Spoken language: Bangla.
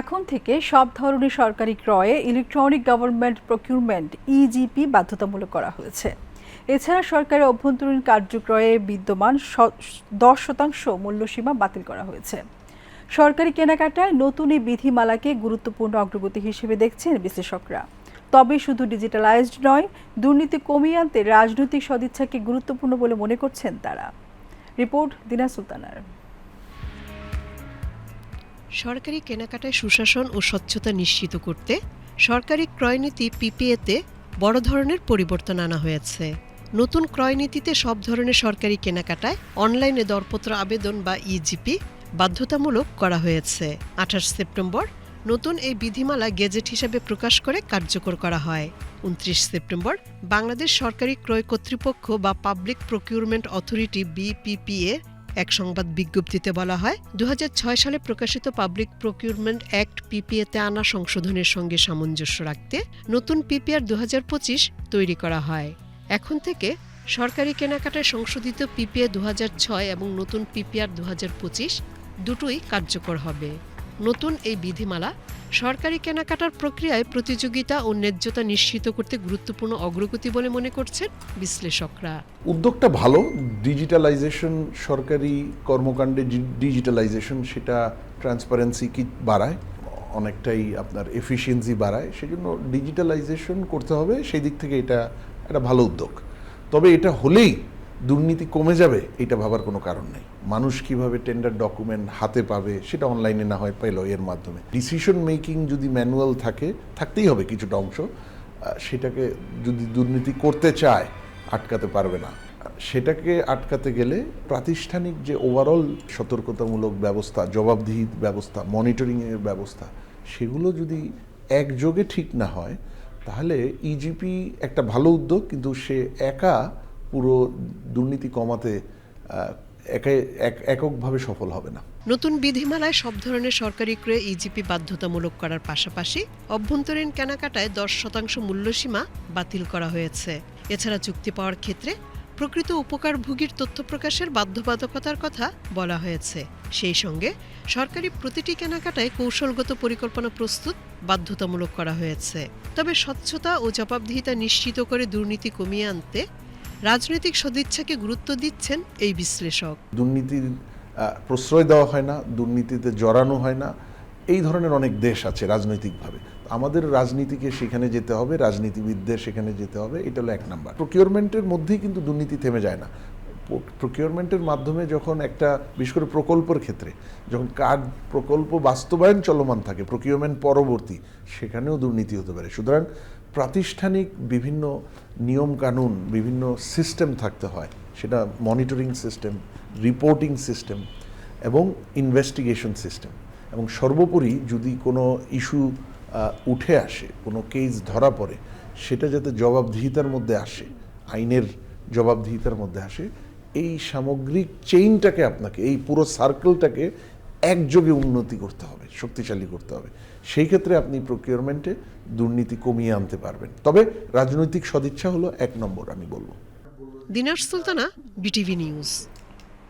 এখন থেকে সব ধরনের সরকারি ক্রয়ে ইলেকট্রনিক গভর্নমেন্ট প্রকিউরমেন্ট ইজিপি বাধ্যতামূলক করা হয়েছে। এছাড়া সরকারের অভ্যন্তরীণ কার্যক্রয়ে বিদ্যমান দশ শতাংশ মূল্যসীমা বাতিল করা হয়েছে। সরকারি কেনাকাটায় নতুন এই বিধিমালাকে গুরুত্বপূর্ণ অগ্রগতি হিসেবে দেখছেন বিশ্লেষকরা। তবে শুধু ডিজিটালাইজড নয়, দুর্নীতি কমিয়ে আনতে রাজনৈতিক সদিচ্ছাকে গুরুত্বপূর্ণ বলে মনে করছেন তারা। রিপোর্ট দিনা সুলতানার। সরকারি কেনাকাটায় সুশাসন ও স্বচ্ছতা নিশ্চিত করতে সরকারি ক্রয়নীতি পিপিএতে বড় ধরনের পরিবর্তন আনা হয়েছে। নতুন ক্রয়নীতিতে সব ধরনের সরকারি কেনাকাটায় অনলাইনে দরপত্র আবেদন বা ইজিপি বাধ্যতামূলক করা হয়েছে। আঠাশ সেপ্টেম্বর নতুন এই বিধিমালা গেজেট হিসেবে প্রকাশ করে কার্যকর করা হয়। উনত্রিশ সেপ্টেম্বর বাংলাদেশ সরকারি ক্রয় কর্তৃপক্ষ বা পাবলিক প্রকিউরমেন্ট অথরিটি বিপিপিএ এক সংবাদ বিজ্ঞপ্তিতে বলা হয় দু হাজার ছয় সালে প্রকাশিত পাবলিক প্রকিউরমেন্ট অ্যাক্ট পিপিএতে আনা সংশোধনের সঙ্গে সামঞ্জস্য রাখতে নতুন পিপিআর দু হাজার পঁচিশ তৈরি করা হয়। এখন থেকে সরকারি কেনাকাটায় সংশোধিত পিপিএ দু হাজার ছয় এবং নতুন পিপিআর দু হাজার পঁচিশ দুটোই কার্যকর হবে। নতুন এই বিধিমালা সরকারি কেনাকাটার প্রক্রিয়ায় প্রতিযোগিতা ও ন্যায্যতা নিশ্চিত করতে গুরুত্বপূর্ণ অগ্রগতি বলে মনে করছেন বিশ্লেষকরা। উদ্যোগটা ভালো ডিজিটালাইজেশন সরকারি কর্মকাণ্ডে ডিজিটালাইজেশন সেটা ট্রান্সপারেন্সি কি বাড়ায়, অনেকটাই আপনার এফিসিয়েন্সি বাড়ায়, সেজন্য ডিজিটালাইজেশন করতে হবে সেই দিক থেকে এটা একটা ভালো উদ্যোগ। তবে এটা হলেই দুর্নীতি কমে যাবে, এটা ভাবার কোনো কারণ নেই। মানুষ কীভাবে টেন্ডার ডকুমেন্ট হাতে পাবে, সেটা অনলাইনে না হয় পেল এর মাধ্যমে। ডিসিশন মেকিং যদি ম্যানুয়াল থাকে, থাকতেই হবে কিছুটা অংশ। সেটাকে যদি দুর্নীতি করতে চায়, আটকাতে পারবে না। সেটাকে আটকাতে গেলে প্রাতিষ্ঠানিক যে ওভারঅল সতর্কতামূলক ব্যবস্থা জবাবদিহি ব্যবস্থা মনিটরিংয়ের ব্যবস্থা, সেগুলো যদি একযোগে ঠিক না হয়, তাহলে ইজিপি একটা ভালো উদ্যোগ, কিন্তু সে একা পুরো দুর্নীতি কমাতে এককভাবে সফল হবে না। নতুন বিধিমালায় সব ধরনের সরকারি ক্রয়ে ইজিপি বাধ্যতামূলক করার পাশাপাশি অভ্যন্তরীণ কেনাকাটায় দশ শতাংশ মূল্যসীমা বাতিল করা হয়েছে। এছাড়া চুক্তি পাওয়ার ক্ষেত্রে প্রকৃত উপকারভোগীর তথ্য প্রকাশের বাধ্যবাধকতার কথা বলা হয়েছে। সেই সঙ্গে সরকারি প্রতিটি কেনাকাটায় কৌশলগত পরিকল্পনা প্রস্তুত বাধ্যতামূলক করা হয়েছে। তবে স্বচ্ছতা ও জবাবদিহিতা নিশ্চিত করে দুর্নীতি কমিয়ে আনতে রাজনৈতিক সদিচ্ছাকে গুরুত্ব দিচ্ছেন এই বিশ্লেষক। দুর্নীতির প্রশ্রয় দেওয়া হয় না, দুর্নীতিতে জড়ানো হয় না। এই ধরনের অনেক দেশ আছে রাজনৈতিকভাবে। আমাদের রাজনীতিকে সেখানে যেতে হবে, রাজনীতিবিদদের সেখানে যেতে হবে, এটা হলো এক নাম্বার। প্রকিউরমেন্টের মধ্যেই কিন্তু দুর্নীতি থেমে যায় না। প্রকিউরমেন্টের মাধ্যমে যখন একটা, বিশেষ করে প্রকল্পের ক্ষেত্রে, যখন কার্ড প্রকল্প বাস্তবায়ন চলমান থাকে, প্রকিউরমেন্ট পরবর্তী, সেখানেও দুর্নীতি হতে পারে। সুতরাং প্রাতিষ্ঠানিক বিভিন্ন নিয়ম কানুন বিভিন্ন সিস্টেম থাকতে হয়। সেটা মনিটরিং সিস্টেম, রিপোর্টিং সিস্টেম এবং ইনভেস্টিগেশন সিস্টেম। এবং সর্বোপরি যদি কোনো ইস্যু উঠে আসে, কোনো কেস ধরা পড়ে, সেটা যাতে জবাবদিহিতার মধ্যে আসে, আইনের জবাবদিহিতার মধ্যে আসে, এই সামগ্রিক চেইনটাকে আপনাকে, এই পুরো সার্কেলটাকে একযোগে উন্নতি করতে হবে, শক্তিশালী করতে হবে। সেই ক্ষেত্রে আপনি প্রকিউরমেন্টে দুর্নীতি কমিয়ে আনতে পারবেন। তবে রাজনৈতিক সদিচ্ছা হলো এক নম্বর, আমি বলব। দিনার সুলতানা, বিটিভি নিউজ।